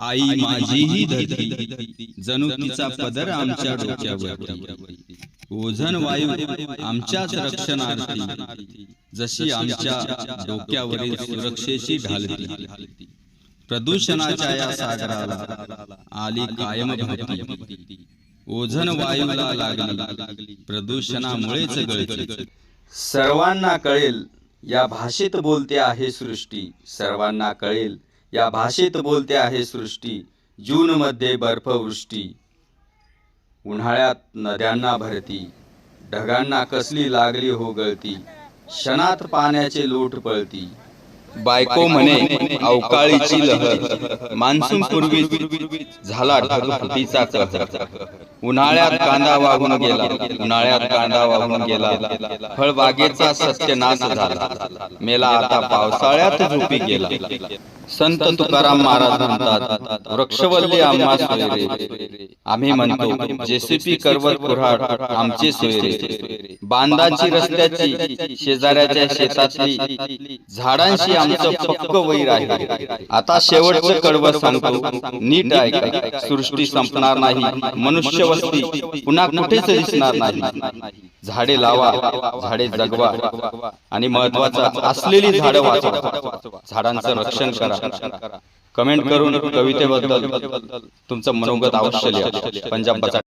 आई माझीही धरती जणू तिचा पदर आमच्या डोक्यावरती. ओझन वायू आमच्याच रक्षणार्थी. जशी आमच्या डोक्यावरील सुरक्षेची ढालती. प्रदूषणाच्या या सागराला आली कायम भरती ओझन वायूला लागली. प्रदूषणामुळेच गळती. सर्वांना कळेल या भाषेत बोलते आहे सृष्टी. सर्वांना कळेल या भाषेत बोलते आहे सृष्टी जून मध्ये बर्फवृष्टी. उन्हाळ्यात नद्यांना भरती ढगांना कसली लागली हो गळती क्षणात पाण्याचे लोट पळती. बायको म्हणे अवकाळीची लहर. मान्सून पूर्वी झाला ढगफुटीचा उन्हाळ्यात कांदा वाहून गेला. उन्हाळ्यात कांदा वाहून गेला. फळबागेचा सत्यनाश झाला. मेला आता पावसाळ्यात झोपी गेला. संत तुकाराम महाराज म्हणतात वृक्षवल्ली आम्हा सोयरे. आम्ही म्हणतो जेसीपी करवत कुऱ्हाड आमचे सोयरे. बांधाची रस्त्याची शेजाऱ्याच्या शेतातली झाडांशी आमचं पक्क वैर आहे. आता शेवटचं कडवं सांगतो नीट ऐका. सृष्टी संपणार नाही. मनुष्य वस्ती पुन्हा कुठेच दिसणार नाही. झाडे लावा झाडे जगवा आणि महत्वाचं असलेली झाडं वाचवा. झाडांचं रक्षण करा. कमेंट करून कवितेबद्दल तुमचं मनोगत अवश्य लिहा. पंजाब बचा